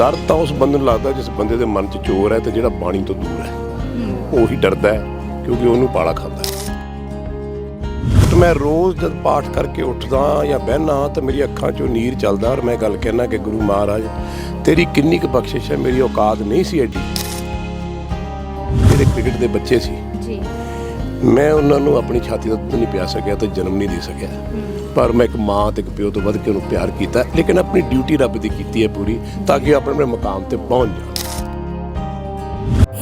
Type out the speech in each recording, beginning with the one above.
ਡਰ ਤਾਂ ਉਸ ਬੰਦੇ ਨੂੰ ਲੱਗਦਾ ਜਿਸ ਬੰਦੇ ਦੇ ਮਨ 'ਚ ਚੋਰ ਹੈ ਤੇ ਜਿਹੜਾ ਬਾਣੀ ਤੋਂ ਦੂਰ ਹੈ। ਉਹੀ ਡਰਦਾ ਹੈ ਕਿਉਂਕਿ ਉਹਨੂੰ ਪਾਲਾ ਖਾਂਦਾ ਹੈ। ਤੇ ਮੈਂ ਰੋਜ਼ ਜਦ ਪਾਠ ਕਰਕੇ ਉੱਠਦਾ ਜਾਂ ਬਹਿਨਾ ਤਾਂ ਮੇਰੀ ਅੱਖਾਂ 'ਚੋਂ ਨੀਰ ਚੱਲਦਾ ਔਰ ਮੈਂ ਗੱਲ ਕਹਿਣਾ ਕਿ ਗੁਰੂ ਮਹਾਰਾਜ, ਤੇਰੀ ਕਿੰਨੀ ਕੁ ਬਖਸ਼ਿਸ਼ ਹੈ, ਮੇਰੀ ਔਕਾਤ ਨਹੀਂ ਸੀ ਐਡੀ। ਜਿਹੜੇ ਕ੍ਰਿਕਟ ਦੇ ਬੱਚੇ ਸੀ। ਮੈਂ ਉਹਨਾਂ ਨੂੰ ਆਪਣੀ ਛਾਤੀ ਦਾ ਦੁੱਧ ਨਹੀਂ ਪਿਆ ਸਕਿਆ ਤੇ ਜਨਮ ਨਹੀਂ ਦੇ ਸਕਿਆ। ਪਰ ਮੈਂ ਇੱਕ ਮਾਂ ਤੇ ਇੱਕ ਪਿਓ ਤੋਂ ਵੱਧ ਕੇ ਉਹਨੂੰ ਪਿਆਰ ਕੀਤਾ? ਲੇਕਿਨ ਆਪਣੀ ਡਿਊਟੀ ਰੱਬ ਦੀ ਕੀਤੀ ਹੈ ਪੂਰੀ ਤਾਂ ਕਿ ਉਹ ਆਪਣੇ ਆਪਣੇ ਮੁਕਾਮ ਤੇ ਪਹੁੰਚ ਜਾਣ।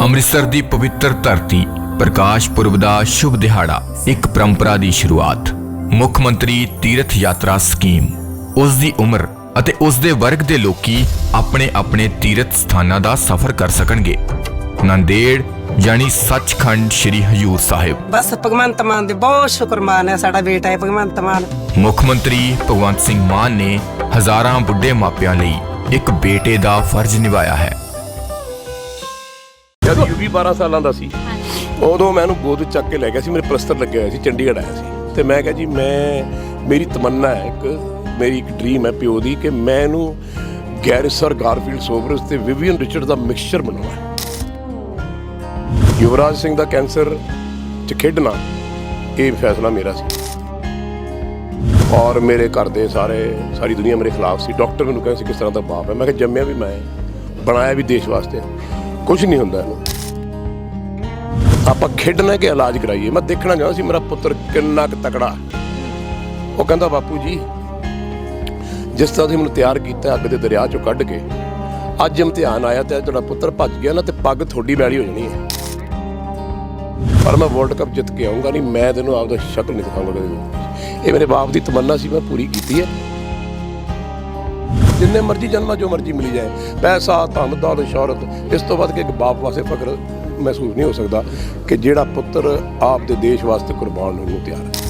ਅੰਮ੍ਰਿਤਸਰ ਦੀ ਪਵਿੱਤਰ ਧਰਤੀ, ਪ੍ਰਕਾਸ਼ ਪੁਰਬ ਦਾ ਸ਼ੁਭ ਦਿਹਾੜਾ, ਇੱਕ ਪਰੰਪਰਾ ਦੀ ਸ਼ੁਰੂਆਤ। ਮੁੱਖ ਮੰਤਰੀ ਤੀਰਥ ਯਾਤਰਾ ਸਕੀਮ। ਉਸ ਦੀ ਉਮਰ ਅਤੇ ਉਸ ਦੇ ਵਰਗ ਦੇ ਲੋਕੀ ਆਪਣੇ ਆਪਣੇ ਤੀਰਥ ਸਥਾਨਾਂ ਦਾ ਸਫ਼ਰ ਕਰ ਸਕਣਗੇ। ਨੰਦੇੜ ਯਾਨੀ ਸੱਚਖੰਡ ਸ੍ਰੀ ਹਜੂਰ ਸਾਹਿਬ। ਬਸ ਭਗਵੰਤ ਮਾਨ ਦੇ ਬਹੁਤ ਸ਼ੁਕਰਮਾਨ ਹੈ ਸਾਡਾ ਬੇਟਾ ਹੈ ਭਗਵੰਤ ਮਾਨ। ਮੁੱਖ ਮੰਤਰੀ ਭਗਵੰਤ ਸਿੰਘ ਮਾਨ ਨੇ ਹਜ਼ਾਰਾਂ ਬੁੱਢੇ ਮਾਪਿਆਂ ਲਈ ਇੱਕ ਬੇਟੇ ਦਾ ਫਰਜ਼ ਨਿਭਾਇਆ ਹੈ। ਜਦ ਯੂਵੀ 12 ਸਾਲਾਂ ਦਾ ਸੀ ਉਦੋਂ ਮੈਂ ਉਹਨੂੰ ਗੋਦ ਚੱਕ ਕੇ ਲੈ ਗਿਆ ਸੀ ਮੇਰੇ ਪ੍ਰਸਤਰ ਲੱਗਿਆ ਹੋਇਆ ਸੀ ਚੰਡੀਗੜ੍ਹ ਆਇਆ ਸੀ। ਤੇ ਮੈਂ ਕਿਹਾ ਜੀ ਮੈਂ ਮੇਰੀ ਤਮੰਨਾ ਹੈ ਇੱਕ ਮੇਰੀ ਇੱਕ ਡ੍ਰੀਮ ਹੈ ਪਿਓ ਦੀ ਕਿ ਮੈਂ ਇਹਨੂੰ ਗੈਰਿਸਰ ਗਾਰਫੀਲਡ ਸੋਬਰਸ ਤੇ ਵਿਵੀਅਨ ਰਿਚਰਡ ਦਾ ਮਿਕਸਚਰ ਬਣਾਉਣਾ ਹੈ। ਯੁਵਰਾਜ ਸਿੰਘ ਦਾ ਕੈਂਸਰ 'ਚ ਖੇਡਣਾ, ਇਹ ਫੈਸਲਾ ਮੇਰਾ ਸੀ। ਔਰ ਮੇਰੇ ਘਰ ਦੇ ਸਾਰੇ, ਸਾਰੀ ਦੁਨੀਆ ਮੇਰੇ ਖਿਲਾਫ ਸੀ। ਡਾਕਟਰ ਮੈਨੂੰ ਕਹਿੰਦੇ ਸੀ, ਕਿਸ ਤਰ੍ਹਾਂ ਦਾ ਬਾਪ ਹੈ? ਮੈਂ ਕਿਹਾ, ਜੰਮਿਆ ਵੀ ਮੈਂ, ਬਣਾਇਆ ਵੀ ਦੇਸ਼ ਵਾਸਤੇ। ਕੁਝ ਨਹੀਂ ਹੁੰਦਾ ਇਹਨੂੰ। ਆਪਾਂ ਖੇਡਣਾ ਕਿ ਇਲਾਜ ਕਰਾਈਏ? ਮੈਂ ਦੇਖਣਾ ਚਾਹੁੰਦਾ ਸੀ, ਮੇਰਾ ਪੁੱਤਰ ਕਿੰਨਾ ਕੁ ਤਕੜਾ। ਉਹ ਕਹਿੰਦਾ, ਬਾਪੂ ਜੀ, ਜਿਸ ਤਰ੍ਹਾਂ ਤੁਸੀਂ ਮੈਨੂੰ ਤਿਆਰ ਕੀਤਾ ਅੱਗ ਦੇ ਦਰਿਆ ਚੋਂ ਕੱਢ ਕੇ, ਅੱਜ ਇਮਤਿਹਾਨ ਆਇਆ ਤੇ ਤੁਹਾਡਾ ਪੁੱਤਰ ਭੱਜ ਗਿਆ ਨਾ, ਤੇ ਪੱਗ ਥੋੜੀ ਬੈਲੀ ਹੋ ਜਾਣੀ ਹੈ। ਪਰ ਮੈਂ ਵਰਲਡ ਕੱਪ ਜਿੱਤ ਕੇ ਆਉਂਗਾ ਨਹੀਂ, ਮੈਂ ਤੈਨੂੰ ਆਪਦਾ ਸ਼ਕਲ ਨਹੀਂ ਦਿਖਾਉਂਗਾ ਕਦੇ ਇਹ ਮੇਰੇ ਬਾਪ ਦੀ ਤਮੰਨਾ ਸੀ, ਮੈਂ ਪੂਰੀ ਕੀਤੀ ਹੈ। ਜਿੰਨੇ ਮਰਜ਼ੀ ਜਨਮਾਂ ਜੋ ਮਰਜ਼ੀ ਮਿਲੀ ਜਾਏ, ਪੈਸਾ, ਧਨ, ਦੌਲਤ, ਸ਼ੌਹਰਤ, ਇਸ ਤੋਂ ਵੱਧ ਕੇ ਇੱਕ ਬਾਪ ਵਾਸਤੇ ਫਖਰ ਮਹਿਸੂਸ ਨਹੀਂ ਹੋ ਸਕਦਾ ਕਿ ਜਿਹੜਾ ਪੁੱਤਰ ਆਪ ਦੇ ਦੇਸ਼ ਵਾਸਤੇ ਕੁਰਬਾਨ ਹੋਣ ਨੂੰ ਤਿਆਰ ਹੈ।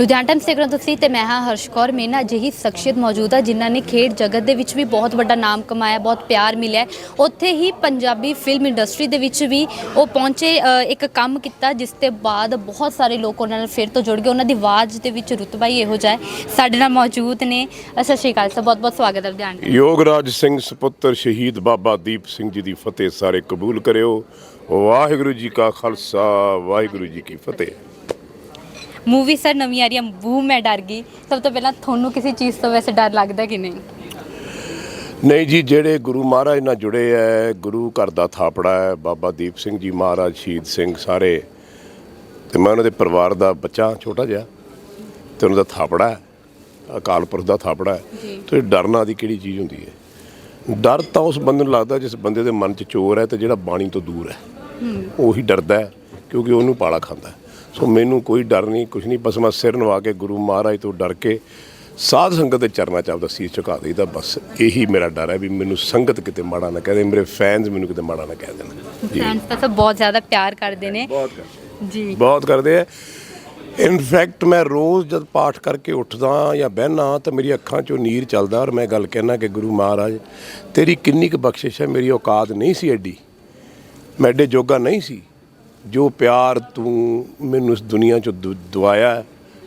ਲੁਧਿਆਣਾ ਟਾਈਮਸ ਦੇਖ ਰਹੇ ਹੋ ਤੁਸੀਂ ਤੇ ਮੈਂ ਹਾਂ ਹਰਸ਼ ਕੌਰ। ਮੇਰੇ ਅਜਿਹੀ ਸ਼ਖਸੀਅਤ ਮੌਜੂਦ ਆ ਜਿਨ੍ਹਾਂ ਨੇ ਖੇਡ ਜਗਤ ਦੇ ਵਿੱਚ ਵੀ ਬਹੁਤ ਵੱਡਾ ਨਾਮ ਕਮਾਇਆ, ਬਹੁਤ ਪਿਆਰ ਮਿਲਿਆ। ਉੱਥੇ ਹੀ ਪੰਜਾਬੀ ਫਿਲਮ ਇੰਡਸਟਰੀ ਦੇ ਵਿੱਚ ਵੀ ਉਹ ਪਹੁੰਚੇ ਇੱਕ ਕੰਮ ਕੀਤਾ, ਜਿਸ ਦੇ ਬਾਅਦ ਬਹੁਤ ਸਾਰੇ ਲੋਕ ਉਹਨਾਂ ਨਾਲ ਫਿਰ ਤੋਂ ਜੁੜ ਗਏ। ਉਹਨਾਂ ਦੀ ਆਵਾਜ਼ ਦੇ ਵਿੱਚ ਰੁਤਬਾ ਹੀ ਇਹੋ ਜਿਹਾ ਸਾਡੇ ਨਾਲ ਮੌਜੂਦ ਨੇ ਸਤਿ ਸ਼੍ਰੀ ਅਕਾਲ ਸਰ, ਬਹੁਤ ਬਹੁਤ ਸਵਾਗਤ ਹੈ ਲੁਧਿਆਣਾ ਯੋਗਰਾਜ ਸਿੰਘ ਸੁਪੁੱਤਰ ਸ਼ਹੀਦ ਬਾਬਾ ਦੀਪ ਸਿੰਘ ਜੀ ਦੀ ਫਤਿਹ ਸਾਰੇ ਕਬੂਲ ਕਰਿਓ। ਵਾਹਿਗੁਰੂ ਜੀ ਕਾ ਖਾਲਸਾ, ਵਾਹਿਗੁਰੂ ਜੀ ਕੀ ਫਤਿਹ। ਮੂਵੀ ਸਰ ਨਵੀਂ ਆ ਰਹੀ ਹੈ ਬੂ ਮੈਂ ਡਰ ਗਈ। ਸਭ ਤੋਂ ਪਹਿਲਾਂ ਤੁਹਾਨੂੰ ਕਿਸੇ ਚੀਜ਼ ਤੋਂ ਵੈਸੇ ਡਰ ਲੱਗਦਾ ਕਿ ਨਹੀਂ? ਨਹੀਂ ਜੀ ਜਿਹੜੇ ਗੁਰੂ ਮਹਾਰਾਜ ਨਾਲ ਜੁੜੇ ਐ ਗੁਰੂ ਘਰ ਦਾ ਥਾਪੜਾ ਹੈ ਬਾਬਾ ਦੀਪ ਸਿੰਘ ਜੀ ਮਹਾਰਾਜ ਸ਼ਹੀਦ ਸਿੰਘ ਸਾਰੇ ਤੇ ਮੈਂ ਉਹਨਾਂ ਦੇ ਪਰਿਵਾਰ ਦਾ ਬੱਚਾ ਛੋਟਾ ਜਿਹਾ ਤੇ ਉਹਨਾਂ ਦਾ ਥਾਪੜਾ ਹੈ ਅਕਾਲ ਪੁਰਖ ਦਾ ਥਾਪੜਾ ਹੈ ਤੇ ਡਰਨਾ ਦੀ ਕਿਹੜੀ ਚੀਜ਼ ਹੁੰਦੀ ਹੈ ਡਰ ਤਾਂ ਉਸ ਬੰਦੇ ਨੂੰ ਲੱਗਦਾ ਜਿਸ ਬੰਦੇ ਦੇ ਮਨ 'ਚ ਚੋਰ ਹੈ ਤੇ ਜਿਹੜਾ ਬਾਣੀ ਤੋਂ ਦੂਰ ਹੈ। ਉਹੀ ਡਰਦਾ ਕਿਉਂਕਿ ਉਹਨੂੰ ਪਾਲਾ ਖਾਂਦਾ। ਸੋ ਮੈਨੂੰ ਕੋਈ ਡਰ ਨਹੀਂ ਕੁਝ ਨਹੀਂ ਬਸ ਮੈਂ ਸਿਰ ਨਵਾ ਕੇ ਗੁਰੂ ਮਹਾਰਾਜ ਤੋਂ ਡਰ ਕੇ ਸਾਧ ਸੰਗਤ ਦੇ ਚਰਨਾਂ 'ਚ ਆਪਦਾ ਸੀਸ ਝੁਕਾ ਦੇਈਦਾ ਬਸ ਇਹੀ ਮੇਰਾ ਡਰ ਹੈ ਵੀ ਮੈਨੂੰ ਸੰਗਤ ਕਿਤੇ ਮਾੜਾ ਨਾ ਕਹਦੇ ਮੇਰੇ ਫੈਨਸ ਮੈਨੂੰ ਕਿਤੇ ਮਾੜਾ ਨਾ ਕਹਿ ਦੇਣ। ਜੀ। ਫੈਨਸ ਤਾਂ ਸਭ ਬਹੁਤ ਜ਼ਿਆਦਾ ਪਿਆਰ ਕਰਦੇ ਨੇ। ਬਹੁਤ ਕਰਦੇ। ਜੀ। ਬਹੁਤ ਕਰਦੇ ਆ। ਇਨਫੈਕਟ ਮੈਂ ਰੋਜ਼ ਜਦ ਪਾਠ ਕਰਕੇ ਉੱਠਦਾ ਜਾਂ ਬਹਿਨਾ ਤਾਂ ਮੇਰੀ ਅੱਖਾਂ 'ਚੋਂ ਨੀਰ ਚੱਲਦਾ ਔਰ ਮੈਂ ਗੱਲ ਕਹਿਣਾ ਕਿ ਗੁਰੂ ਮਹਾਰਾਜ ਤੇਰੀ ਕਿੰਨੀ ਕੁ ਬਖਸ਼ਿਸ਼ ਹੈ ਮੇਰੀ ਔਕਾਤ ਨਹੀਂ ਸੀ ਐਡੀ। ਮੈਂ ਐਡੇ ਜੋਗਾ ਨਹੀਂ ਸੀ। ਜੋ ਪਿਆਰ ਤੂੰ ਮੈਨੂੰ ਇਸ ਦੁਨੀਆ 'ਚ ਦਵਾਇਆ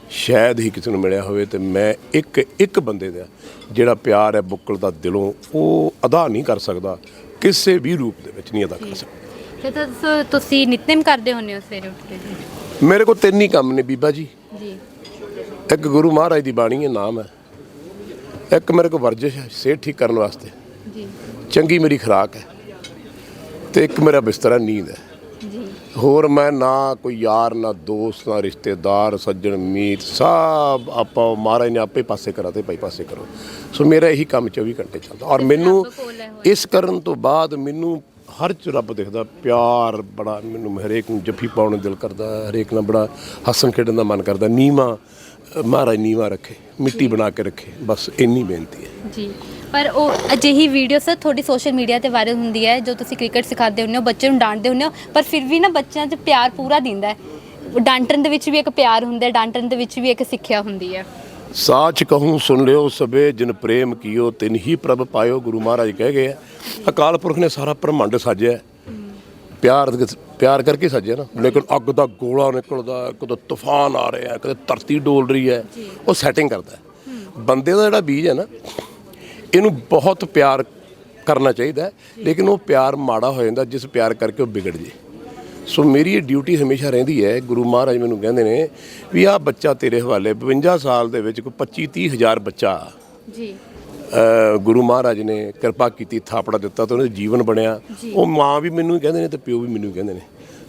ਸ਼ਾਇਦ ਹੀ ਕਿਸੇ ਨੂੰ ਮਿਲਿਆ ਹੋਵੇ ਤੇ ਮੈਂ ਇੱਕ ਇੱਕ ਬੰਦੇ ਦਾ ਜਿਹੜਾ ਪਿਆਰ ਹੈ ਬੁੱਕਲ ਦਾ ਦਿਲੋਂ ਉਹ ਅਦਾ ਨਹੀਂ ਕਰ ਸਕਦਾ ਕਿਸੇ ਵੀ ਰੂਪ ਦੇ ਵਿੱਚ ਨਹੀਂ ਅਦਾ ਕਰ ਸਕਦਾ। ਤੇ ਤੁਸ- ਤੁਸੀਂ ਨਿਤਨੇਮ ਕਰਦੇ ਹੁੰਦੇ ਹੋ ਸਵੇਰੇ ਉੱਠ ਕੇ ਜੀ? ਮੇਰੇ ਕੋਲ ਤਿੰਨ ਹੀ ਕੰਮ ਨੇ ਬੀਬਾ ਜੀ। ਜੀ। ਇੱਕ ਗੁਰੂ ਮਹਾਰਾਜ ਦੀ ਬਾਣੀ ਹੈ ਨਾਮ ਹੈ। ਇੱਕ ਮੇਰੇ ਕੋਲ ਵਰਜਿਸ਼ ਹੈ ਸਿਹਤ ਠੀਕ ਕਰਨ ਵਾਸਤੇ। ਜੀ। ਚੰਗੀ ਮੇਰੀ ਖੁਰਾਕ ਹੈ। ਤੇ ਇੱਕ ਮੇਰਾ ਬਿਸਤਰਾ ਨੀਂਦ ਹੈ। ਹੋਰ ਮੈਂ ਨਾ ਕੋਈ ਯਾਰ ਨਾ ਦੋਸਤ ਨਾ ਰਿਸ਼ਤੇਦਾਰ ਸੱਜਣ ਮੀਤ ਸਭ ਆਪਾਂ ਮਹਾਰਾਜ ਨੇ ਆਪੇ ਪਾਸੇ ਕਰਾਤੇ ਭਾਈ ਪਾਸੇ ਕਰੋ। ਸੋ ਮੇਰਾ ਇਹੀ ਕੰਮ 24 ਘੰਟੇ ਚੱਲਦਾ। ਔਰ ਮੈਨੂੰ। ਇਸ ਕਰਨ ਤੋਂ ਬਾਅਦ ਮੈਨੂੰ ਹਰ ਚ ਰੱਬ ਦਿਖਦਾ ਪਿਆਰ ਬੜਾ ਮੈਨੂੰ ਹਰੇਕ ਨੂੰ ਜੱਫੀ ਪਾਉਣ ਨੂੰ ਦਿਲ ਕਰਦਾ ਹਰੇਕ ਨਾਲ ਬੜਾ ਹੱਸਣ ਖੇਡਣ ਦਾ ਮਨ ਕਰਦਾ। ਨੀਵਾ ਮਹਾਰਾਜ ਨੀਵਾ ਰੱਖੇ ਮਿੱਟੀ ਬਣਾ ਕੇ ਰੱਖੇ ਬਸ ਇੰਨੀ ਬੇਨਤੀ ਹੈ। ਜੀ। ਪਰ ਉਹ ਅਜਿਹੀ ਵੀਡੀਓ ਸਰ ਤੁਹਾਡੀ ਸੋਸ਼ਲ ਮੀਡੀਆ ਤੇ ਵਾਇਰਲ ਹੁੰਦੀ ਹੈ ਜੋ ਤੁਸੀਂ ਕ੍ਰਿਕਟ ਸਿਖਾਉਂਦੇ ਹੁੰਦੇ ਹੋ ਬੱਚੇ ਨੂੰ ਡਾਂਟਦੇ ਹੁੰਦੇ ਹੋ ਪਰ ਫਿਰ ਵੀ ਨਾ ਬੱਚਿਆਂ 'ਚ ਪਿਆਰ ਪੂਰਾ ਦਿੰਦਾ ਹੈ। ਡਾਂਟਣ ਦੇ ਵਿੱਚ ਵੀ ਇੱਕ ਪਿਆਰ ਹੁੰਦਾ ਹੈ ਡਾਂਟਣ ਦੇ ਵਿੱਚ ਵੀ ਇੱਕ ਸਿੱਖਿਆ ਹੁੰਦੀ ਹੈ। ਸਾਚ ਕਹੂੰ ਸੁਣ ਲਿਓ ਸਭੇ ਜਿਨ ਪ੍ਰੇਮ ਕੀਓ ਤਿਨ ਹੀ ਪ੍ਰਭ ਪਾਇਓ ਗੁਰੂ ਮਹਾਰਾਜ ਕਹਿ ਗਏ ਅਕਾਲ ਪੁਰਖ ਨੇ ਸਾਰਾ ਬ੍ਰਹਮੰਡ ਸਾਜਿਆ। ਪਿਆਰ ਪਿਆਰ ਕਰਕੇ ਸਾਜਿਆ ਨਾ। ਲੇਕਿਨ ਅੱਗ ਦਾ ਗੋਲਾ ਨਿਕਲਦਾ ਕਦੇ ਤੂਫਾਨ ਆ ਰਿਹਾ ਕਦੇ ਧਰਤੀ ਡੋਲ ਰਹੀ ਹੈ। ਉਹ ਸੈਟਿੰਗ ਕਰਦਾ। ਬੰਦੇ ਦਾ ਜਿਹੜਾ ਬੀਜ ਹੈ ਨਾ ਇਹਨੂੰ ਬਹੁਤ ਪਿਆਰ ਕਰਨਾ ਚਾਹੀਦਾ ਹੈ, ਲੇਕਿਨ ਉਹ ਪਿਆਰ ਮਾੜਾ ਹੋ ਜਾਂਦਾ ਜਿਸ ਪਿਆਰ ਕਰਕੇ ਉਹ ਵਿਗੜ ਜੇ। ਸੋ ਮੇਰੀ ਇਹ ਡਿਊਟੀ ਹਮੇਸ਼ਾ ਰਹਿੰਦੀ ਹੈ ਗੁਰੂ ਮਹਾਰਾਜ ਮੈਨੂੰ ਕਹਿੰਦੇ ਨੇ ਵੀ ਆਹ ਬੱਚਾ ਤੇਰੇ ਹਵਾਲੇ 52 ਸਾਲ ਦੇ ਵਿੱਚ ਕੋਈ 25 30 ਹਜ਼ਾਰ ਬੱਚਾ। ਜੀ। ਗੁਰੂ ਮਹਾਰਾਜ ਨੇ ਕਿਰਪਾ ਕੀਤੀ ਥਾਪੜਾ ਦਿੱਤਾ ਤਾਂ ਉਹਨਾਂ ਜੀਵਨ ਬਣਿਆ। ਉਹ ਮਾਂ ਵੀ ਮੈਨੂੰ ਹੀ ਕਹਿੰਦੇ ਨੇ ਤੇ ਪਿਓ ਵੀ ਮੈਨੂੰ ਹੀ ਕਹਿੰਦੇ ਨੇ।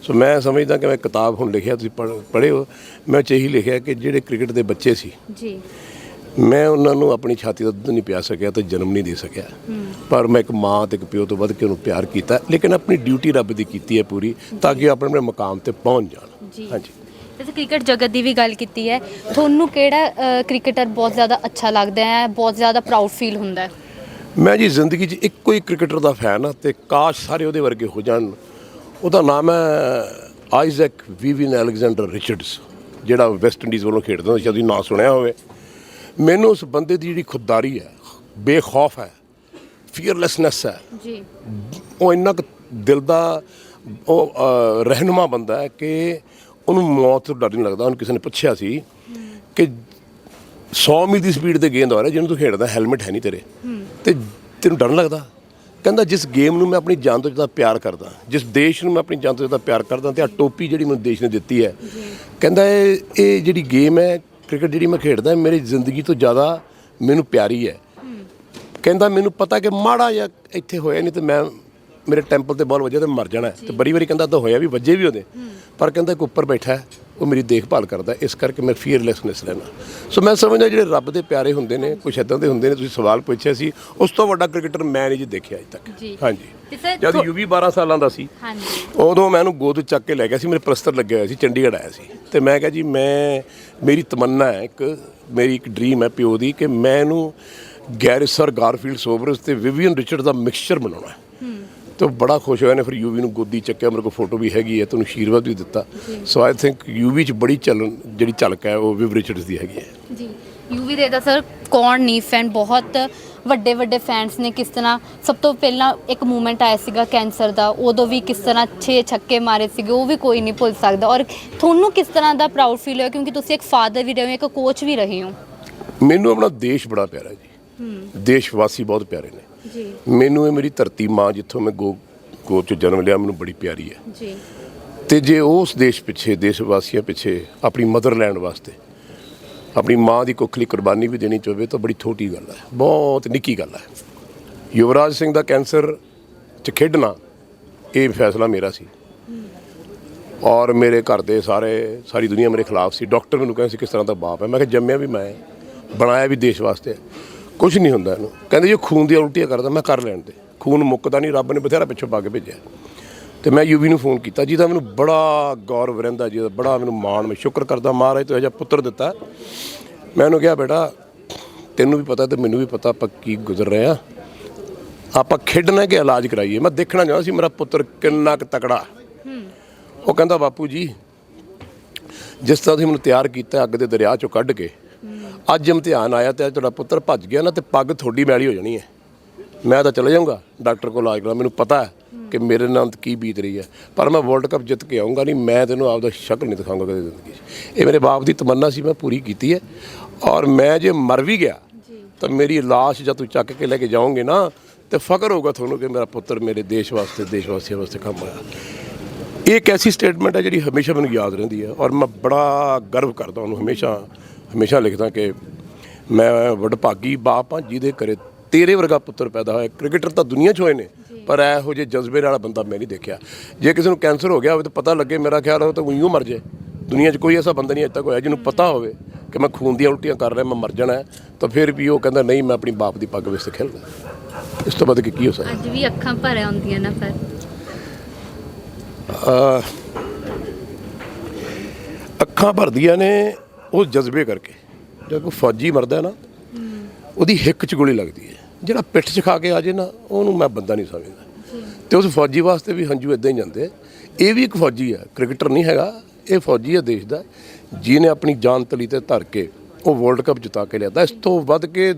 ਸੋ ਮੈਂ ਸਮਝਦਾ ਕਿ ਮੈਂ ਕਿਤਾਬ ਹੁਣ ਲਿਖਿਆ ਤੁਸੀਂ ਪੜ੍ਹਿਓ ਮੈਂ ਚ ਇਹੀ ਲਿਖਿਆ ਕਿ ਜਿਹੜੇ ਕ੍ਰਿਕਟ ਦੇ ਬੱਚੇ ਸੀ ਜੀ। ਮੈਂ ਉਹਨਾਂ ਨੂੰ ਆਪਣੀ ਛਾਤੀ ਦਾ ਦੁੱਧ ਨਹੀਂ ਪਿਆ ਸਕਿਆ ਤੇ ਜਨਮ ਨਹੀਂ ਦੇ ਸਕਿਆ। ਪਰ ਮੈਂ ਇੱਕ ਮਾਂ ਤੇ ਇੱਕ ਪਿਓ ਤੋਂ ਵੱਧ ਕੇ ਉਹਨੂੰ ਪਿਆਰ ਕੀਤਾ? ਲੇਕਿਨ ਆਪਣੀ ਡਿਊਟੀ ਰੱਬ ਦੀ ਕੀਤੀ ਹੈ ਪੂਰੀ ਤਾਂ ਕਿ ਉਹ ਆਪਣੇ ਆਪਣੇ ਮੁਕਾਮ ਤੇ ਪਹੁੰਚ। ਜਾਣ। ਹਾਂਜੀ। ਤੁਸੀਂ ਕ੍ਰਿਕਟ ਜਗਤ ਦੀ ਵੀ ਗੱਲ ਕੀਤੀ ਹੈ। ਤੁਹਾਨੂੰ ਕਿਹੜਾ ਕ੍ਰਿਕਟਰ ਬਹੁਤ ਜ਼ਿਆਦਾ ਅੱਛਾ ਲੱਗਦਾ ਹੈ ਬਹੁਤ ਜ਼ਿਆਦਾ ਪ੍ਰਾਊਡ ਫੀਲ ਹੁੰਦਾ ਹੈ? ਮੈਂ ਜੀ ਜ਼ਿੰਦਗੀ 'ਚ ਇੱਕੋ ਹੀ ਕ੍ਰਿਕਟਰ ਦਾ ਫੈਨ ਹਾਂ ਤੇ ਕਾਸ਼ ਸਾਰੇ ਉਹਦੇ ਵਰਗੇ ਹੋ ਜਾਣ। ਉਹਦਾ ਨਾਮ ਹੈ ਆਈਜ਼ੈਕ ਵੀਵਿਨ ਅਲੈਗਜ਼ੈਂਡਰ ਰਿਚਰਡਸ ਜਿਹੜਾ ਵੈਸਟ ਇੰਡੀਜ਼ ਵੱਲੋਂ ਖੇਡਦਾ ਹੁੰਦਾ ਸ਼ਾਇਦ ਤੁਸੀਂ ਨਾਂ ਸੁਣਿਆ ਹੋਵੇ। ਮੈਨੂੰ ਉਸ ਬੰਦੇ ਦੀ ਜਿਹੜੀ ਖੁਦਦਾਰੀ ਹੈ ਬੇਖੌਫ ਹੈ ਫੀਅਰਲੈਸਨੈਸ ਹੈ ਜੀ। ਉਹ ਇੰਨਾ ਕੁ ਦਿਲ ਦਾ ਉਹ ਰਹਿਨੁਮਾ ਬੰਦਾ ਹੈ ਕਿ ਉਹਨੂੰ ਮੌਤ ਤੋਂ ਡਰ ਨਹੀਂ ਲੱਗਦਾ। ਉਹਨੂੰ ਕਿਸੇ ਨੇ ਪੁੱਛਿਆ ਸੀ ਕਿ 100 ਮੀਲ ਦੀ ਸਪੀਡ ਤੇ ਗੇਂਦ ਆ ਰਿਹਾ ਜਿਹਨੂੰ ਤੂੰ ਖੇਡਦਾ ਹੈਲਮਟ ਹੈ ਨਹੀਂ ਤੇਰੇ। ਤੇ ਤੈਨੂੰ ਡਰ ਨੀ ਲੱਗਦਾ? ਕਹਿੰਦਾ ਜਿਸ ਗੇਮ ਨੂੰ ਮੈਂ ਆਪਣੀ ਜਾਨ ਤੋਂ ਜ਼ਿਆਦਾ ਪਿਆਰ ਕਰਦਾ ਜਿਸ ਦੇਸ਼ ਨੂੰ ਮੈਂ ਆਪਣੀ ਜਾਨ ਤੋਂ ਜ਼ਿਆਦਾ ਪਿਆਰ ਕਰਦਾ ਤੇ ਆ ਟੋਪੀ ਜਿਹੜੀ ਮੈਨੂੰ ਦੇਸ਼ ਨੇ ਦਿੱਤੀ ਹੈ ਕਹਿੰਦਾ ਇਹ ਇਹ ਜਿਹੜੀ ਗੇਮ ਹੈ ਕ੍ਰਿਕਟ ਜਿਹੜੀ ਮੈਂ ਖੇਡਦਾ ਮੇਰੀ ਜ਼ਿੰਦਗੀ ਤੋਂ ਜ਼ਿਆਦਾ ਮੈਨੂੰ ਪਿਆਰੀ ਹੈ। ਕਹਿੰਦਾ ਮੈਨੂੰ ਪਤਾ ਕਿ ਮਾੜਾ ਜਿਹਾ ਇੱਥੇ ਹੋਇਆ ਨਹੀਂ ਤੇ ਮੈਂ ਮੇਰੇ ਟੈਂਪਲ ਤੇ ਬਾਲ ਵੱਜਿਆ ਤੇ ਮਰ ਜਾਣਾ। ਤੇ ਬੜੀ ਵਾਰੀ ਕਹਿੰਦਾ ਤਾਂ ਹੋਇਆ ਵੀ ਵੱਜੇ ਵੀ ਉਹਦੇ। ਪਰ ਕਹਿੰਦਾ ਇੱਕ ਉੱਪਰ ਬੈਠਾ ਹੈ, ਉਹ ਮੇਰੀ ਦੇਖਭਾਲ ਕਰਦਾ ਇਸ ਕਰਕੇ ਮੈਂ ਫੀਅਰਲੈਸਨੈਸ ਰਹਿਣਾ ਸੋ ਮੈਂ ਸਮਝਦਾ ਜਿਹੜੇ ਰੱਬ ਦੇ ਪਿਆਰੇ ਹੁੰਦੇ ਨੇ ਕੁਛ ਇਦਾਂ ਦੇ ਹੁੰਦੇ ਨੇ ਤੁਸੀਂ ਸਵਾਲ ਪੁੱਛਿਆ ਸੀ ਉਸ ਤੋਂ ਵੱਡਾ ਕ੍ਰਿਕਟਰ ਮੈਂ ਨਹੀਂ ਜੀ ਦੇਖਿਆ ਅਜੇ ਤੱਕ। ਹਾਂਜੀ। ਜਦ ਯੂਵੀ 12 ਸਾਲਾਂ ਦਾ ਸੀ ਹਾਂਜੀ। ਉਦੋਂ ਮੈਂ ਉਹਨੂੰ ਗੋਦ ਚੱਕ ਕੇ ਲੈ ਗਿਆ ਸੀ ਮੇਰੇ ਪ੍ਰਸਤਰ ਲੱਗਿਆ ਹੋਇਆ ਸੀ ਚੰਡੀਗੜ੍ਹ ਆਇਆ ਸੀ। ਤੇ ਮੈਂ ਕਿਹਾ ਜੀ ਮੈਂ ਮੇਰੀ ਤਮੰਨਾ ਹੈ ਇੱਕ ਮੇਰੀ ਇੱਕ ਡ੍ਰੀਮ ਹੈ ਪਿਓ ਦੀ ਕਿ ਮੈਂ ਇਹਨੂੰ ਗੈਰਿਸਰ ਗਾਰਫੀਲਡ ਸੋਬਰਸ ਤੇ ਵਿਵੀਅਨ ਰਿਚਰਡ ਦਾ ਮਿਕਸਚਰ ਬਣਾਉਣਾ ਹੈ। ਤੇ ਬੜਾ ਖੁਸ਼ ਹੋਇਆ ਨੇ ਫਿਰ ਯੂਵੀ ਨੂੰ ਗੋਦੀ ਚੱਕਿਆ ਮੇਰੇ ਕੋਲ ਫੋਟੋ ਵੀ ਹੈਗੀ ਹੈ ਤੁਹਾਨੂੰ ਆਸ਼ੀਰਵਾਦ ਵੀ ਦਿੱਤਾ। ਸੋ ਆਈ ਥਿੰਕ ਯੂਵੀ ਚ ਬੜੀ ਚੱਲਣ ਜਿਹੜੀ ਝਲਕ ਹੈ ਉਹ ਵਿਵ ਰਿਚਰਡਸ ਦੀ ਹੈਗੀ ਹੈ। ਜੀ। ਯੂਵੀ ਦੇ ਦਾ ਸਰ ਕੌਣ ਨਹੀਂ ਫੈਨ ਬਹੁਤ ਵੱਡੇ ਵੱਡੇ ਫੈਨਸ ਨੇ ਕਿਸ ਤਰ੍ਹਾਂ ਸਭ ਤੋਂ ਪਹਿਲਾਂ ਇੱਕ ਮੂਵਮੈਂਟ ਆਇਆ ਸੀਗਾ ਕੈਂਸਰ ਦਾ ਉਦੋਂ ਵੀ ਕਿਸ ਤਰ੍ਹਾਂ 6 ਛੱਕੇ ਮਾਰੇ ਸੀਗੇ ਉਹ ਵੀ ਕੋਈ ਨਹੀਂ ਭੁੱਲ ਸਕਦਾ। ਔਰ ਤੁਹਾਨੂੰ ਕਿਸ ਤਰ੍ਹਾਂ ਦਾ ਪ੍ਰਾਊਡ ਫੀਲ ਹੋਇਆ? ਕਿਉਂਕਿ ਤੁਸੀਂ ਇੱਕ ਫਾਦਰ ਵੀ ਰਹੇ ਹੋ ਇੱਕ ਕੋਚ ਵੀ ਰਹੇ ਹੋ। ਮੈਨੂੰ ਆਪਣਾ ਦੇਸ਼ ਬੜਾ ਪਿਆਰਾ ਹੈ ਜੀ। ਦੇਸ਼ ਵਾਸੀ ਬਹੁਤ ਪਿਆਰੇ ਨੇ। ਜੀ। ਮੈਨੂੰ ਇਹ ਮੇਰੀ ਧਰਤੀ ਮਾਂ ਜਿੱਥੋਂ ਮੈਂ ਗੋ ਗੋ ਚ ਜਨਮ ਲਿਆ ਮੈਨੂੰ ਬੜੀ ਪਿਆਰੀ ਹੈ। ਜੀ। ਤੇ ਜੇ ਉਸ ਦੇਸ਼ ਪਿੱਛੇ ਦੇਸ਼ ਵਾਸੀਆਂ ਪਿੱਛੇ ਆਪਣੀ ਮਦਰਲੈਂਡ ਵਾਸਤੇ ਆਪਣੀ ਮਾਂ ਦੀ ਕੁੱਖ ਲਈ ਕੁਰਬਾਨੀ ਵੀ ਦੇਣੀ ਚਾਹਵੇ ਤਾਂ ਬੜੀ ਛੋਟੀ ਗੱਲ ਹੈ। ਬਹੁਤ ਨਿੱਕੀ ਗੱਲ ਹੈ। ਯੁਵਰਾਜ ਸਿੰਘ ਦਾ ਕੈਂਸਰ ਚ ਖੇਡਣਾ ਇਹ ਫੈਸਲਾ ਮੇਰਾ ਸੀ। ਔਰ ਮੇਰੇ ਘਰ ਦੇ ਸਾਰੇ ਸਾਰੀ ਦੁਨੀਆ ਮੇਰੇ ਖਿਲਾਫ ਸੀ। ਡਾਕਟਰ ਮੈਨੂੰ ਕਹਿੰਦੇ ਸੀ ਕਿਸ ਤਰ੍ਹਾਂ ਦਾ ਬਾਪ ਹੈ? ਮੈਂ ਕਿਹਾ ਜੰਮਿਆ ਵੀ ਮੈਂ ਬਣਾਇਆ ਵੀ ਦੇਸ਼ ਵਾਸਤੇ ਕੁਝ ਨਹੀਂ ਹੁੰਦਾ ਇਹਨੂੰ। ਕਹਿੰਦੇ ਜੇ, ਖੂਨ ਦੀਆਂ ਉਲਟੀਆਂ ਕਰਦਾ, ਮੈਂ ਕਰ ਲੈਣ ਦੇ। ਖੂਨ ਮੁੱਕਦਾ ਨਹੀਂ, ਰੱਬ ਨੇ ਬਥੇਰਾ ਪਿੱਛੋਂ ਪਾ ਕੇ ਭੇਜਿਆ। ਤੇ ਮੈਂ ਯੂਵੀ ਨੂੰ ਫੋਨ ਕੀਤਾ, ਜਿਹਦਾ ਮੈਨੂੰ ਬੜਾ ਗੌਰਵ ਰਹਿੰਦਾ, ਜਿਹਦਾ ਬੜਾ ਮੈਨੂੰ ਮਾਣ, ਮੈਂ ਸ਼ੁਕਰ ਕਰਦਾ, ਮਹਾਰਾਜ ਤੋਂ ਇਹ ਜਿਹਾ ਪੁੱਤਰ ਦਿੱਤਾ। ਮੈਂ ਉਹਨੂੰ ਕਿਹਾ, ਬੇਟਾ, ਤੈਨੂੰ ਵੀ ਪਤਾ ਤੇ ਮੈਨੂੰ ਵੀ ਪਤਾ ਆਪਾਂ ਕੀ ਗੁਜ਼ਰ ਰਹੇ ਆ ਆਪਾਂ ਖੇਡਣਾ ਕਿ ਇਲਾਜ ਕਰਾਈਏ? ਮੈਂ ਦੇਖਣਾ ਚਾਹੁੰਦਾ ਸੀ, ਮੇਰਾ ਪੁੱਤਰ ਕਿੰਨਾ ਕੁ ਤਕੜਾ। ਉਹ ਕਹਿੰਦਾ, ਬਾਪੂ ਜੀ, ਜਿਸ ਤਰ੍ਹਾਂ ਤੁਸੀਂ ਮੈਨੂੰ ਤਿਆਰ ਕੀਤਾ, ਅੱਗ ਦੇ ਦਰਿਆ ਚੋਂ ਕੱਢ ਕੇ ਅੱਜ ਇਮਤਿਹਾਨ ਆਇਆ ਤੇ ਅੱਜ ਤੁਹਾਡਾ ਪੁੱਤਰ ਭੱਜ ਗਿਆ ਨਾ ਤੇ ਪੱਗ ਥੋੜੀ ਮੈਲੀ ਹੋ ਜਾਣੀ ਹੈ। ਮੈਂ ਤਾਂ ਚਲੇ ਜਾਊਂਗਾ ਡਾਕਟਰ ਕੋਲ ਇਲਾਜ ਕਰਾ ਮੈਨੂੰ ਪਤਾ ਹੈ ਕਿ ਮੇਰੇ ਨਾਲ ਕੀ ਬੀਤ ਰਹੀ ਹੈ। ਪਰ ਮੈਂ ਵਰਲਡ ਕੱਪ ਜਿੱਤ ਕੇ ਆਉਂਗਾ ਨਹੀਂ ਮੈਂ ਤੈਨੂੰ ਆਪਦਾ ਸ਼ਕਲ ਨਹੀਂ ਦਿਖਾਉਂਗਾ ਕਦੇ ਜ਼ਿੰਦਗੀ 'ਚ। ਇਹ ਮੇਰੇ ਬਾਪ ਦੀ ਤਮੰਨਾ ਸੀ ਮੈਂ ਪੂਰੀ ਕੀਤੀ ਹੈ। ਔਰ ਮੈਂ ਜੇ ਮਰ ਵੀ ਗਿਆ ਤਾਂ ਮੇਰੀ ਲਾਸ਼ ਜਦ ਤੂੰ ਚੱਕ ਕੇ ਲੈ ਕੇ ਜਾਓਗੇ ਨਾ ਤੇ ਫਖਰ ਹੋਊਗਾ ਤੁਹਾਨੂੰ ਕਿ ਮੇਰਾ ਪੁੱਤਰ ਮੇਰੇ ਦੇਸ਼ ਵਾਸਤੇ ਦੇਸ਼ ਵਾਸੀਆਂ ਵਾਸਤੇ ਕੰਮ ਹੋਇਆ ਇਹ ਇੱਕ ਐਸੀ ਸਟੇਟਮੈਂਟ ਹੈ ਜਿਹੜੀ ਹਮੇਸ਼ਾ ਮੈਨੂੰ ਯਾਦ ਰਹਿੰਦੀ ਹੈ ਔਰ ਮੈਂ ਬੜਾ ਗਰਵ ਕਰਦਾ ਉਹਨੂੰ ਹਮੇਸ਼ਾ ਹਮੇਸ਼ਾ ਲਿਖਦਾ ਕਿ ਮੈਂ ਵਡਭਾਗੀ ਬਾਪ ਹਾਂ ਜਿਹਦੇ ਘਰੇ ਤੇਰੇ ਵਰਗਾ ਪੁੱਤਰ ਪੈਦਾ ਹੋਇਆ। ਕ੍ਰਿਕਟਰ ਤਾਂ ਦੁਨੀਆ 'ਚ ਹੋਏ ਨੇ ਪਰ ਇਹੋ ਜਿਹੇ ਜਜ਼ਬੇ ਵਾਲਾ ਬੰਦਾ ਮੈਂ ਨਹੀਂ ਦੇਖਿਆ। ਜੇ ਕਿਸੇ ਨੂੰ ਕੈਂਸਰ ਹੋ ਗਿਆ ਹੋਵੇ ਤਾਂ ਪਤਾ ਲੱਗੇ ਮੇਰਾ ਖਿਆਲ ਹੋ ਤਾਂ ਉਈਓ ਮਰ ਜਾਏ। ਦੁਨੀਆ 'ਚ ਕੋਈ ਐਸਾ ਬੰਦਾ ਨਹੀਂ ਅਜੇ ਤੱਕ ਹੋਇਆ ਜਿਹਨੂੰ ਪਤਾ ਹੋਵੇ ਕਿ ਮੈਂ ਖੂਨ ਦੀਆਂ ਉਲਟੀਆਂ ਕਰ ਰਿਹਾ ਮੈਂ ਮਰ ਜਾਣਾ ਤਾਂ ਫਿਰ ਵੀ ਉਹ ਕਹਿੰਦਾ ਨਹੀਂ ਮੈਂ ਆਪਣੀ ਬਾਪ ਦੀ ਪੱਗ ਵਿੱਚ ਖੇਲਣਾ ਇਸ ਤੋਂ ਵੱਧ ਕੇ ਹੋ ਸਕਦਾ? ਅੱਜ ਵੀ ਅੱਖਾਂ ਭਰ ਆਉਂਦੀਆਂ ਨਾ ਪਰ ਅੱਖਾਂ ਭਰਦੀਆਂ ਨੇ। ਉਹ ਜਜ਼ਬੇ ਕਰਕੇ। ਜਦੋਂ ਕੋਈ ਫੌਜੀ ਮਰਦਾ ਨਾ ਉਹਦੀ ਹਿੱਕ 'ਚ ਗੋਲੀ ਲੱਗਦੀ ਹੈ। ਜਿਹੜਾ ਪਿੱਠ 'ਚ ਖਾ ਕੇ ਆ ਜੇ ਨਾ ਉਹਨੂੰ ਮੈਂ ਬੰਦਾ ਨਹੀਂ ਸਮਝਦਾ। ਤੇ ਉਸ ਫੌਜੀ ਵਾਸਤੇ ਵੀ ਹੰਝੂ ਇਦਾਂ ਹੀ ਜਾਂਦੇ ਇਹ ਵੀ ਇੱਕ ਫੌਜੀ ਹੈ ਕ੍ਰਿਕਟਰ ਨਹੀਂ ਹੈਗਾ। ਇਹ ਫੌਜੀ ਹੈ ਦੇਸ਼ ਦਾ। ਜਿਹਨੇ ਆਪਣੀ ਜਾਨ ਤਲੀ ਤੇ ਧਰ ਕੇ ਉਹ ਵਰਲਡ ਕੱਪ ਜਿਤਾ ਕੇ ਲਿਆਦਾ। ਇਸ ਤੋਂ ਵੱਧ ਕੇ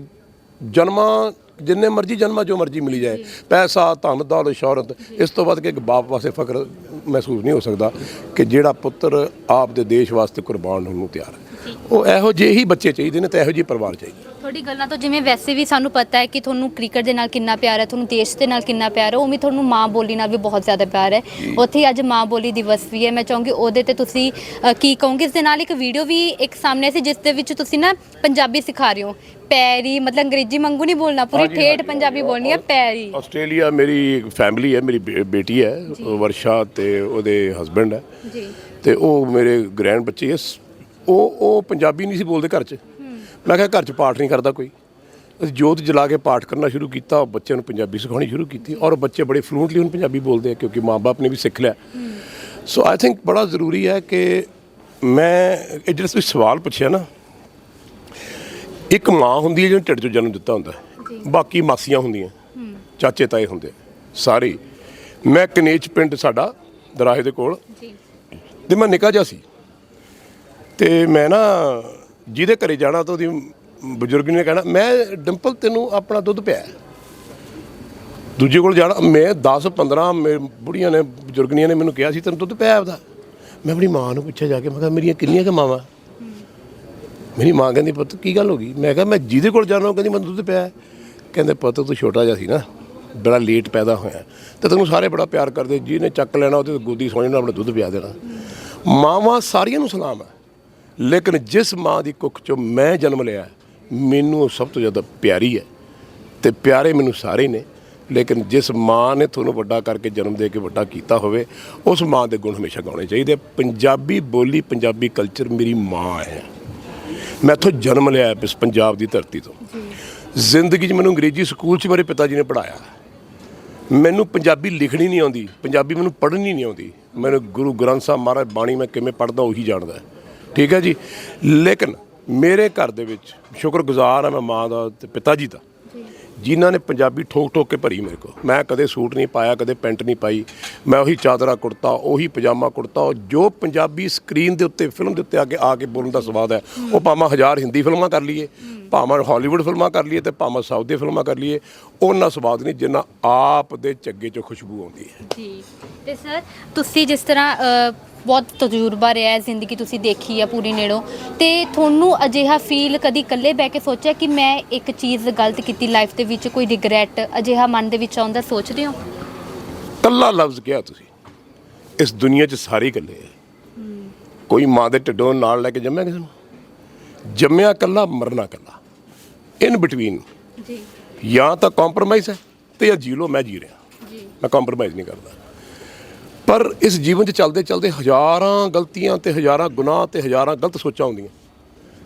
ਜਨਮਾਂ ਜਿੰਨੇ ਮਰਜ਼ੀ ਜਨਮਾਂ ਜੋ ਮਰਜ਼ੀ ਮਿਲੀ ਜਾਏ। ਪੈਸਾ ਧਨ ਦੌਲਤ ਸ਼ੌਹਰਤ ਇਸ ਤੋਂ ਵੱਧ ਕੇ ਇੱਕ ਬਾਪ ਵਾਸਤੇ ਫਖਰ ਮਹਿਸੂਸ ਨਹੀਂ ਹੋ ਸਕਦਾ ਕਿ ਜਿਹੜਾ ਪੁੱਤਰ ਆਪ ਦੇ ਦੇਸ਼ ਵਾਸਤੇ ਕੁਰਬਾਨ ਹੋਣ ਨੂੰ ਤਿਆਰ ਹੈ। ਉਹ ਇਹੋ ਜਿਹੇ ਹੀ ਬੱਚੇ ਚਾਹੀਦੇ ਨੇ ਤੇ ਇਹੋ ਜਿਹੇ ਪਰਿਵਾਰ ਚਾਹੀਦੇ ਤੁਹਾਡੀ ਗੱਲਾਂ ਤੋਂ ਜਿਵੇਂ ਵੈਸੇ ਵੀ ਸਾਨੂੰ ਪਤਾ ਹੈ ਕਿ ਤੁਹਾਨੂੰ ਕ੍ਰਿਕਟ ਦੇ ਨਾਲ ਕਿੰਨਾ ਪਿਆਰ ਹੈ ਤੁਹਾਨੂੰ ਦੇਸ਼ ਦੇ ਨਾਲ ਕਿੰਨਾ ਪਿਆਰ ਹੈ ਉਵੇਂ ਤੁਹਾਨੂੰ ਮਾਂ ਬੋਲੀ ਨਾਲ ਵੀ ਬਹੁਤ ਜ਼ਿਆਦਾ ਪਿਆਰ ਹੈ। ਉੱਥੇ ਹੀ ਅੱਜ ਮਾਂ ਬੋਲੀ ਦਿਵਸ ਵੀ ਹੈ। ਮੈਂ ਚਾਹੂੰਗੀ ਉਹਦੇ ਤੇ ਤੁਸੀਂ ਅ, ਕੀ ਕਹੋਗੇ? ਇਸ ਦੇ ਨਾਲ ਇੱਕ ਵੀਡੀਓ ਵੀ ਇੱਕ ਸਾਹਮਣੇ ਸੀ ਜਿਸ ਦੇ ਵਿੱਚ ਤੁਸੀਂ ਨਾ ਪੰਜਾਬੀ ਸਿਖਾ ਰਹੇ ਹੋ। ਪੈਰੀ ਮਤਲਬ ਅੰਗਰੇਜ਼ੀ ਵਾਂਗੂ ਨਹੀਂ ਬੋਲਣਾ ਪੂਰੀ ਹਾਂਜੀ, ਠੇਠ ਹਾਂਜੀ, ਪੰਜਾਬੀ ਬੋਲਣੀ ਹੈ ਪੈਰੀ। ਆਸਟ੍ਰੇਲੀਆ ਮੇਰੀ ਫੈਮਿਲੀ ਹੈ ਮੇਰੀ ਬੇ- ਬੇਟੀ ਹੈ ਵਰਸ਼ਾ ਤੇ ਉਹਦੇ ਹਸਬੰਡ ਹੈ। ਜੀ। ਤੇ ਉਹ ਮੇਰੇ ਗ੍ਰੈਂਡ ਬੱਚੇ ਇਸ ਉਹ ਉਹ ਪੰਜਾਬੀ ਨਹੀਂ ਸੀ ਬੋਲਦੇ ਘਰ 'ਚ। ਮੈਂ ਕਿਹਾ ਘਰ 'ਚ ਪਾਠ ਨਹੀਂ ਕਰਦਾ ਕੋਈ। ਅਸੀਂ ਜੋਤ ਜਲਾ ਕੇ ਪਾਠ ਕਰਨਾ ਸ਼ੁਰੂ ਕੀਤਾ ਬੱਚਿਆਂ ਨੂੰ ਪੰਜਾਬੀ ਸਿਖਾਉਣੀ ਸ਼ੁਰੂ ਕੀਤੀ ਔਰ ਬੱਚੇ ਬੜੇ ਫਲੂਐਂਟਲੀ ਹੁਣ ਪੰਜਾਬੀ ਬੋਲਦੇ ਆ ਕਿਉਂਕਿ ਮਾਪੇ ਨੇ ਵੀ ਸਿੱਖ ਲਿਆ। ਸੋ ਆਈ ਥਿੰਕ ਬੜਾ ਜ਼ਰੂਰੀ ਹੈ ਕਿ ਮੈਂ ਇਹ ਜਿਹੜਾ ਤੁਸੀਂ ਸਵਾਲ ਪੁੱਛਿਆ ਨਾ। ਇੱਕ ਮਾਂ ਹੁੰਦੀ ਹੈ ਜਿਹਨੇ ਢਿੱਡ 'ਚੋਂ ਜਨਮ ਦਿੱਤਾ ਹੁੰਦਾ। ਬਾਕੀ ਮਾਸੀਆਂ ਹੁੰਦੀਆਂ ਚਾਚੇ ਤਾਏ ਹੁੰਦੇ ਸਾਰੇ। ਮੈਂ ਕਨੇਚ ਪਿੰਡ ਸਾਡਾ ਦਰਾਹੇ ਦੇ ਕੋਲ। ਜੀ। ਤੇ ਮੈਂ ਨਿੱਕਾ ਜਿਹਾ ਸੀ। ਤੇ ਮੈਂ ਨਾ ਜਿਹਦੇ ਘਰੇ ਜਾਣਾ ਤਾਂ ਉਹਦੀ ਬਜ਼ੁਰਗ ਨੇ ਕਹਿਣਾ, ਮੈਂ ਡਿੰਪਲ ਤੈਨੂੰ ਆਪਣਾ ਦੁੱਧ ਪਿਆ ਦੂਜੇ ਕੋਲ ਜਾਣਾ, ਮੈਂ 10 15 ਮੇ, ਬੁੜੀਆਂ ਨੇ, ਬਜ਼ੁਰਗਨੀਆਂ ਨੇ ਮੈਨੂੰ ਕਿਹਾ ਸੀ, ਤੈਨੂੰ ਦੁੱਧ ਪਿਆ ਆਪਦਾ? ਮੈਂ ਆਪਣੀ ਮਾਂ ਨੂੰ ਪੁੱਛਿਆ ਜਾ ਕੇ, ਮੈਂ ਕਿਹਾ, ਮੇਰੀਆਂ ਕਿੰਨੀਆਂ ਕੁ ਮਾਵਾਂ? ਮੇਰੀ ਮਾਂ ਕਹਿੰਦੀ, ਪੁੱਤ, ਕੀ ਗੱਲ ਹੋ ਗਈ? ਮੈਂ ਕਿਹਾ, ਮੈਂ ਜਿਹਦੇ ਕੋਲ ਜਾਣਾ, ਉਹ ਕਹਿੰਦੀ, ਮੈਨੂੰ ਦੁੱਧ ਪਿਆ ਕਹਿੰਦੇ, ਪੁੱਤ, ਤੂੰ ਛੋਟਾ ਜਿਹਾ ਸੀ ਨਾ, ਬੜਾ ਲੇਟ ਪੈਦਾ ਹੋਇਆ। ਤੇ ਤੈਨੂੰ ਸਾਰੇ ਬੜਾ ਪਿਆਰ ਕਰਦੇ, ਜਿਹਨੇ ਚੱਕ ਲੈਣਾ, ਉਹਦੇ ਗੋਦੀ ਸੌ ਨਾਲ ਆਪਣਾ ਦੁੱਧ ਪਿਆ ਦੇਣਾ। ਮਾਵਾਂ ਸਾਰੀਆਂ ਨੂੰ ਸਲਾਮ ਹੈ। ਲੇਕਿਨ ਜਿਸ ਮਾਂ ਦੀ ਕੁੱਖ ਚੋਂ ਮੈਂ ਜਨਮ ਲਿਆ ਮੈਨੂੰ ਉਹ ਸਭ ਤੋਂ ਜ਼ਿਆਦਾ ਪਿਆਰੀ ਹੈ ਤੇ ਪਿਆਰੇ ਮੈਨੂੰ ਸਾਰੇ ਨੇ। ਲੇਕਿਨ ਜਿਸ ਮਾਂ ਨੇ ਤੁਹਾਨੂੰ ਵੱਡਾ ਕਰਕੇ ਜਨਮ ਦੇ ਕੇ ਵੱਡਾ ਕੀਤਾ ਹੋਵੇ ਉਸ ਮਾਂ ਦੇ ਗੁਣ ਹਮੇਸ਼ਾ ਗਾਉਣੇ ਚਾਹੀਦੇ ਪੰਜਾਬੀ ਬੋਲੀ ਪੰਜਾਬੀ ਕਲਚਰ ਮੇਰੀ ਮਾਂ ਹੈ। ਮੈਂ ਇੱਥੋਂ ਜਨਮ ਲਿਆ ਇਸ ਪੰਜਾਬ ਦੀ ਧਰਤੀ ਤੋਂ। ਜ਼ਿੰਦਗੀ 'ਚ ਮੈਨੂੰ ਅੰਗਰੇਜ਼ੀ ਸਕੂਲ 'ਚ ਮੇਰੇ ਪਿਤਾ ਜੀ ਨੇ ਪੜਾਇਆ ਮੈਨੂੰ ਪੰਜਾਬੀ ਲਿਖਣੀ ਨਹੀਂ ਆਉਂਦੀ ਪੰਜਾਬੀ ਮੈਨੂੰ ਪੜ੍ਹਨੀ ਨਹੀਂ ਆਉਂਦੀ। ਮੈਨੂੰ ਗੁਰੂ ਗ੍ਰੰਥ ਸਾਹਿਬ ਮਹਾਰਾਜ ਬਾਣੀ ਮੈਂ ਕਿਵੇਂ ਪੜ੍ਹਦਾ ਉਹੀ ਜਾਣਦਾ। ਹੈ। ਠੀਕ ਹੈ ਜੀ? ਲੇਕਿਨ ਮੇਰੇ ਘਰ ਦੇ ਵਿੱਚ ਸ਼ੁਕਰਗੁਜ਼ਾਰ ਹਾਂ ਮੈਂ ਮਾਂ ਦਾ ਤੇ ਪਿਤਾ ਜੀ ਦਾ। ਜਿਨ੍ਹਾਂ ਨੇ ਪੰਜਾਬੀ ਠੋਕ ਠੋਕ ਕੇ ਭਰੀ ਮੇਰੇ ਕੋ ਮੈਂ ਕਦੇ ਸੂਟ ਨਹੀਂ ਪਾਇਆ ਕਦੇ ਪੈਂਟ ਨਹੀਂ ਪਾਈ। ਮੈਂ ਉਹੀ ਚਾਦਰਾ ਕੁੜਤਾ ਉਹੀ ਪਜਾਮਾ ਕੁੜਤਾ ਉਹ ਜੋ ਪੰਜਾਬੀ ਸਕਰੀਨ ਦੇ ਉੱਤੇ ਫਿਲਮ ਦੇ ਉੱਤੇ ਆ ਕੇ ਆ ਕੇ ਬੋਲਣ ਦਾ ਸਵਾਦ ਹੈ ਉਹ ਭਾਵੇਂ ਹਜ਼ਾਰ ਹਿੰਦੀ ਫਿਲਮਾਂ ਕਰ ਲਈਏ ਭਾਵੇਂ ਹਾਲੀਵੁੱਡ ਫਿਲਮਾਂ ਕਰ ਲਈਏ ਤੇ ਭਾਵੇਂ ਸਾਊਥ ਦੀਆਂ ਫਿਲਮਾਂ ਕਰ ਲਈਏ ਉਹਨਾਂ ਸਵਾਦ ਨਹੀਂ ਜਿੰਨਾ ਆਪ ਦੇ ਚੱਗੇ 'ਚੋਂ ਖੁਸ਼ਬੂ ਆਉਂਦੀ ਹੈ। ਜੀ। ਤੇ ਸਰ ਤੁਸੀਂ ਜਿਸ ਤਰ੍ਹਾਂ ਬਹੁਤ ਤਜਰਬਾ ਰਿਹਾ ਹੈ ਜ਼ਿੰਦਗੀ ਤੁਸੀਂ ਦੇਖੀ ਹੈ ਪੂਰੀ ਨੇੜੋਂ। ਤੇ ਤੁਹਾਨੂੰ ਅਜਿਹਾ ਫੀਲ ਕਦੀ ਇਕੱਲੇ ਬਹਿ ਕੇ ਸੋਚਿਆ ਕਿ ਮੈਂ ਇੱਕ ਚੀਜ਼ ਗਲਤ ਕੀਤੀ ਲਾਈਫ ਦੇ ਵਿੱਚ ਕੋਈ ਰਿਗਰੈਟ ਅਜਿਹਾ ਮਨ ਦੇ ਵਿੱਚ ਆਉਂਦਾ ਸੋਚਦੇ ਹੋ? ਕੱਲਾ ਲਫ਼ਜ਼ ਕਿਹਾ ਤੁਸੀਂ? ਇਸ ਦੁਨੀਆ 'ਚ ਸਾਰੇ ਇਕੱਲੇ ਹੈ ਕੋਈ ਮਾਂ ਦੇ ਢਿੱਡੋਂ ਨਾਲ ਲੈ ਕੇ ਜੰਮਿਆ ਕਿਸੇ ਨੂੰ? ਜੰਮਿਆ ਕੱਲਾ ਮਰਨਾ ਕੱਲਾ। ਇਨ ਬਿਟਵੀਨ ਜੀ। ਜਾਂ ਤਾਂ ਕੰਪਰੋਮਾਈਜ਼ ਹੈ ਤੇ ਜਾਂ ਜੀ ਲਓ ਮੈਂ ਜੀ ਰਿਹਾ। ਜੀ। ਮੈਂ ਕੰਪਰੋਮਾਈਜ਼ ਨਹੀਂ ਕਰਦਾ। ਪਰ ਇਸ ਜੀਵਨ 'ਚ ਚੱਲਦੇ ਚੱਲਦੇ ਹਜ਼ਾਰਾਂ ਗਲਤੀਆਂ ਤੇ ਹਜ਼ਾਰਾਂ ਗੁਨਾਹ ਤੇ ਹਜ਼ਾਰਾਂ ਗਲਤ ਸੋਚਾਂ ਹੁੰਦੀਆਂ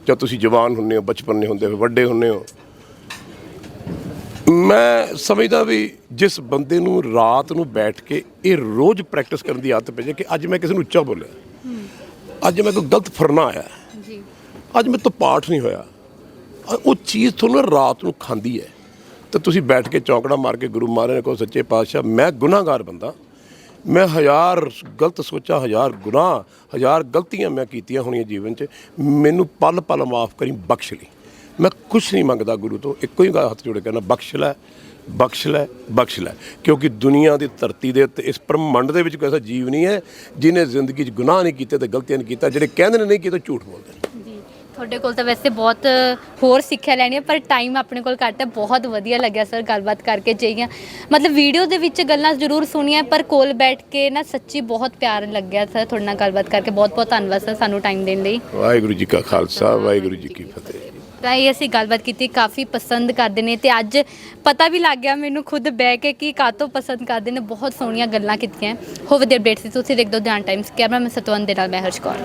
ਜਦ ਤੁਸੀਂ ਜਵਾਨ ਹੁੰਦੇ ਹੋ ਬਚਪਨ ਦੇ ਹੁੰਦੇ ਹੋ ਵੱਡੇ ਹੁੰਦੇ ਹੋ। ਮੈਂ ਸਮਝਦਾ ਵੀ ਜਿਸ ਬੰਦੇ ਨੂੰ ਰਾਤ ਨੂੰ ਬੈਠ ਕੇ ਇਹ ਰੋਜ਼ ਪ੍ਰੈਕਟਿਸ ਕਰਨ ਦੀ ਆਦਤ ਪੈ ਜਾਏ ਕਿ ਅੱਜ ਮੈਂ ਕਿਸੇ ਨੂੰ ਉੱਚਾ ਬੋਲਿਆ। ਅੱਜ ਮੈਂ ਕੋਈ ਗਲਤ ਫਰਨਾ ਆਇਆ। ਜੀ। ਅੱਜ ਮੇਰੇ ਤੋਂ ਪਾਠ ਨਹੀਂ ਹੋਇਆ। ਉਹ ਚੀਜ਼ ਤੁਹਾਨੂੰ ਰਾਤ ਨੂੰ ਖਾਂਦੀ ਹੈ। ਤੇ ਤੁਸੀਂ ਬੈਠ ਕੇ ਚੌਂਕੜਾ ਮਾਰ ਕੇ ਗੁਰੂ ਮਹਾਰਾਜ ਨੇ ਕਹੋ ਸੱਚੇ ਪਾਤਸ਼ਾਹ ਮੈਂ ਗੁਨਾਹਗਾਰ ਬੰਦਾ। ਮੈਂ ਹਜ਼ਾਰ ਗਲਤ ਸੋਚਾਂ, ਹਜ਼ਾਰ ਗੁਨਾਹ, ਹਜ਼ਾਰ ਗਲਤੀਆਂ ਮੈਂ ਕੀਤੀਆਂ ਹੋਣੀਆਂ ਜੀਵਨ 'ਚ, ਮੈਨੂੰ ਪਲ ਪਲ ਮਾਫ ਕਰੀ, ਬਖਸ਼ ਲਈ। ਮੈਂ ਕੁਝ ਨਹੀਂ ਮੰਗਦਾ ਗੁਰੂ ਤੋਂ, ਇੱਕੋ ਹੀ ਗੱਲ ਹੱਥ ਜੋੜ ਕੇ ਕਹਿੰਦਾ ਬਖਸ਼ ਲੈ ਬਖਸ਼ ਲੈ ਬਖਸ਼ ਲੈ। ਕਿਉਂਕਿ ਦੁਨੀਆ ਦੀ ਧਰਤੀ ਦੇ ਉੱਤੇ, ਇਸ ਬ੍ਰਹਮੰਡ ਦੇ ਵਿੱਚ ਕੋਈ ਐਸਾ ਜੀਵ ਨਹੀਂ ਹੈ, ਜਿਹਨੇ ਜ਼ਿੰਦਗੀ 'ਚ ਗੁਨਾਹ ਨਹੀਂ ਕੀਤੇ ਤੇ ਗਲਤੀਆਂ ਨਹੀਂ ਕੀਤਾ ਜਿਹੜੇ ਕਹਿੰਦੇ ਨੇ ਨਹੀਂ ਕੀਤੇ, ਝੂਠ ਬੋਲਦੇ ਨੇ। ਤੁਹਾਡੇ ਕੋਲ ਤਾਂ ਵੈਸੇ ਬਹੁਤ ਹੋਰ ਸਿੱਖਿਆ ਲੈਣੀ ਹੈ ਪਰ ਟਾਈਮ ਆਪਣੇ ਕੋਲ ਘੱਟ ਹੈ। ਬਹੁਤ ਵਧੀਆ ਲੱਗਿਆ ਸਰ ਗੱਲਬਾਤ ਕਰਕੇ ਚਾਹੀਆਂ ਮਤਲਬ ਵੀਡੀਓ ਦੇ ਵਿੱਚ ਗੱਲਾਂ ਜ਼ਰੂਰ ਸੁਣੀਆਂ ਪਰ ਕੋਲ ਬੈਠ ਕੇ ਨਾ ਸੱਚੀ ਬਹੁਤ ਪਿਆਰ ਲੱਗਿਆ ਸਰ ਤੁਹਾਡੇ ਨਾਲ ਗੱਲਬਾਤ ਕਰਕੇ। ਬਹੁਤ ਬਹੁਤ ਧੰਨਵਾਦ ਸਰ ਸਾਨੂੰ ਟਾਈਮ ਦੇਣ ਲਈ। ਵਾਹਿਗੁਰੂ ਜੀ ਕਾ ਖਾਲਸਾ ਵਾਹਿਗੁਰੂ ਜੀ ਕੀ ਫਤਿਹ ਤਾਂ ਇਹ ਅਸੀਂ ਗੱਲਬਾਤ ਕੀਤੀ ਕਾਫੀ ਪਸੰਦ ਕਰਦੇ ਨੇ ਤੇ ਅੱਜ ਪਤਾ ਵੀ ਲੱਗ ਗਿਆ ਮੈਨੂੰ ਖੁਦ ਬਹਿ ਕੇ ਕਿ ਕਾਤੋਂ ਪਸੰਦ ਕਰਦੇ ਨੇ। ਬਹੁਤ ਸੋਹਣੀਆਂ ਗੱਲਾਂ ਕੀਤੀਆਂ। ਹੋ ਵਧੀਆ ਅਪਡੇਟ ਸੀ ਤੁਸੀਂ ਦੇਖਦੇ ਹੋ ਧਿਆਨ ਟਾਈਮਸ ਕੈਮਰਾ ਮੈਂ ਸਤਵੰਤ ਦੇ ਨਾਲ ਮੈਂ ਹਰਸ਼ ਕੌਰ।